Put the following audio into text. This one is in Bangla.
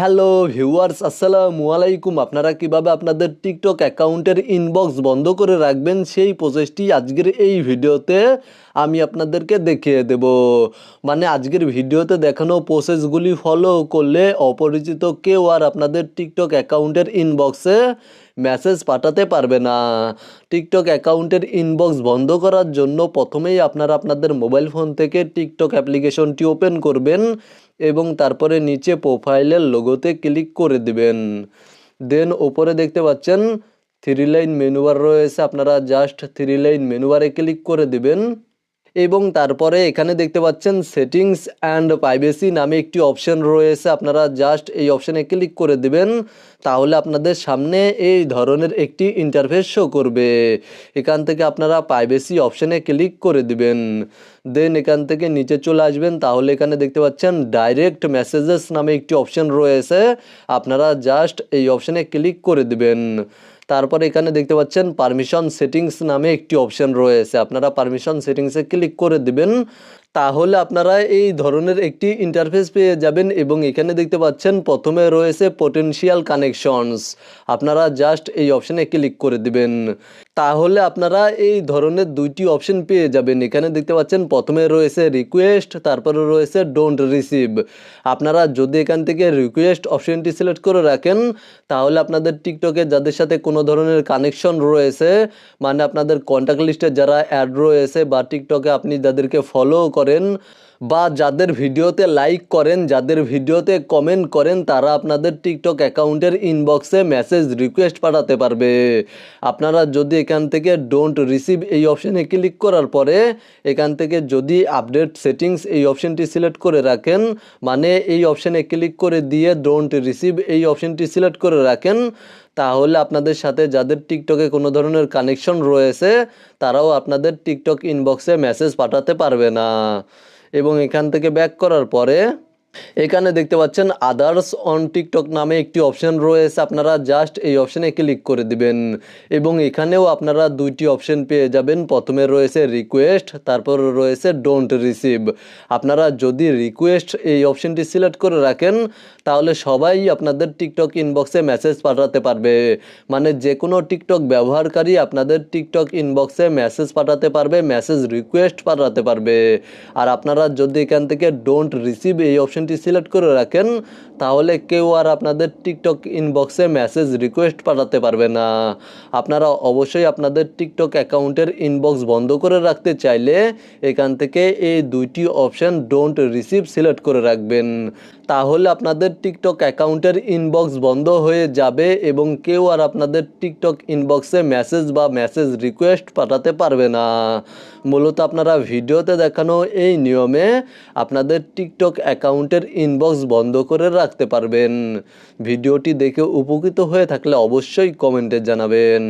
হ্যালো ভিউয়ার্স আসসালামু আলাইকুম আপনারা কীভাবে আপনাদের টিকটক অ্যাকাউন্টের ইনবক্স বন্ধ করে রাখবেন সেই প্রসেসটি আজকের এই ভিডিওতে আমি আপনাদেরকে দেখিয়ে দেব মানে আজকের ভিডিওতে দেখানো প্রসেসগুলি ফলো করলে অপরিচিত কেউ আর আপনাদের টিকটক অ্যাকাউন্টের ইনবক্সে মেসেজ পাঠাতে পারবে না। টিকটক অ্যাকাউন্টের ইনবক্স বন্ধ করার জন্য প্রথমেই আপনারা আপনাদের মোবাইল ফোন থেকে টিকটক অ্যাপ্লিকেশনটি ওপেন করবেন এবং তারপরে নিচে প্রোফাইলের লোগোতে ক্লিক করে দিবেন। দেন ওপরে দেখতে পাচ্ছেন থ্রি লাইন মেনুবার রয়েছে, আপনারা জাস্ট থ্রি লাইন মেনুবারে ক্লিক করে দিবেন। এবং তারপরে এখানে দেখতে পাচ্ছেন সেটিংস অ্যান্ড প্রাইভেসি নামে একটি অপশন রয়েছে, আপনারা জাস্ট এই অপশানে ক্লিক করে দিবেন। তাহলে আপনাদের সামনে এই ধরনের একটি ইন্টারফেস শো করবে। এখান থেকে আপনারা প্রাইভেসি অপশানে ক্লিক করে দিবেন। দেন এখান থেকে নিচে চলে আসবেন। তাহলে এখানে দেখতে পাচ্ছেন ডাইরেক্ট মেসেজেস নামে একটি অপশান রয়েছে। আপনারা জাস্ট এই অপশানে ক্লিক করে দিবেন। তারপর এখানে দেখতে পাচ্ছেন পারমিশন সেটিংস নামে একটি অপশান রয়েছে। আপনারা পারমিশন সেটিংসে ক্লিক করে দিবেন। তাহলে আপনারা এই ধরনের একটি ইন্টারফেস পেয়ে যাবেন এবং এখানে দেখতে পাচ্ছেন প্রথমে রয়েছে পোটেনশিয়াল কানেকশনস আপনারা জাস্ট এই অপশানে ক্লিক করে দিবেন। তাহলে আপনারা এই ধরনের দুইটি অপশন পেয়ে যাবেন। এখানে দেখতে পাচ্ছেন, প্রথমে রয়েছে রিকোয়েস্ট তারপরে রয়েছে ডোন্ট রিসিভ আপনারা যদি এখান থেকে রিকোয়েস্ট অপশনটি সিলেক্ট করে রাখেন, তাহলে আপনাদের টিকটকে যাদের সাথে কোনো ধরনের কানেকশন রয়েছে মানে আপনাদের কন্ট্যাক্ট লিস্টে যারা অ্যাড রয়েছে বা টিকটকে আপনি যাদেরকে ফলো করেন বা যাদের ভিডিওতে লাইক করেন, যাদের ভিডিওতে কমেন্ট করেন, তারা আপনাদের টিকটক অ্যাকাউন্টের ইনবক্সে মেসেজ রিকোয়েস্ট পাঠাতে পারবে। আপনারা যদি এখান থেকে ডোন্ট রিসিভ এই অপশানে ক্লিক করার পরে, এখান থেকে যদি আপডেট সেটিংস এই অপশানটি সিলেক্ট করে রাখেন মানে এই অপশানে ক্লিক করে দিয়ে ডোন্ট রিসিভ এই অপশানটি সিলেক্ট করে রাখেন, তাহলে আপনাদের সাথে যাদের টিকটকে কোনো ধরনের কানেকশন রয়েছে, তারাও আপনাদের টিকটক ইনবক্সে মেসেজ পাঠাতে পারবে না। এবং এখান থেকে ব্যাক করার পরে এখানে দেখতে পাচ্ছেন আদার্স অন টিকটক নামে একটি অপশন রয়েছে, আপনারা জাস্ট এই অপশানে ক্লিক করে দিবেন। এবং এখানেও আপনারা দুইটি অপশন পেয়ে যাবেন। প্রথমে রয়েছে রিকোয়েস্ট তারপর রয়েছে ডোন্ট রিসিভ আপনারা যদি রিকোয়েস্ট এই অপশনটি সিলেক্ট করে রাখেন, তাহলে সবাই আপনাদের টিকটক ইনবক্সে মেসেজ পাঠাতে পারবে। মানে যে কোনো টিকটক ব্যবহারকারী আপনাদের টিকটক ইনবক্সে মেসেজ পাঠাতে পারবে মেসেজ রিকোয়েস্ট পাঠাতে পারবে। আর আপনারা যদি এখান থেকে ডোন্ট রিসিভ এই অপশনটি সিলেক্ট করে রাখেন, তাহলে কেউ আর আপনাদের টিকটক ইনবক্সে মেসেজ রিকোয়েস্ট পাঠাতে পারবে না। আপনারা অবশ্যই আপনাদের টিকটক অ্যাকাউন্টের ইনবক্স বন্ধ করে রাখতে চাইলে এখান থেকে এই দুইটি অপশান ডোন্ট রিসিভ সিলেক্ট করে রাখবেন। তাহলে আপনাদের টিকটক অ্যাকাউন্টের ইনবক্স বন্ধ হয়ে যাবে এবং কেউ আর আপনাদের টিকটক ইনবক্সে মেসেজ বা মেসেজ রিকোয়েস্ট পাঠাতে পারবে না। মূলত আপনারা ভিডিওতে দেখানো এই নিয়মে আপনাদের টিকটক অ্যাকাউন্টের ইনবক্স বন্ধ করে রাখতে পারবেন। ভিডিওটি দেখে উপকৃত হয়ে থাকলে অবশ্যই কমেন্টে জানাবেন।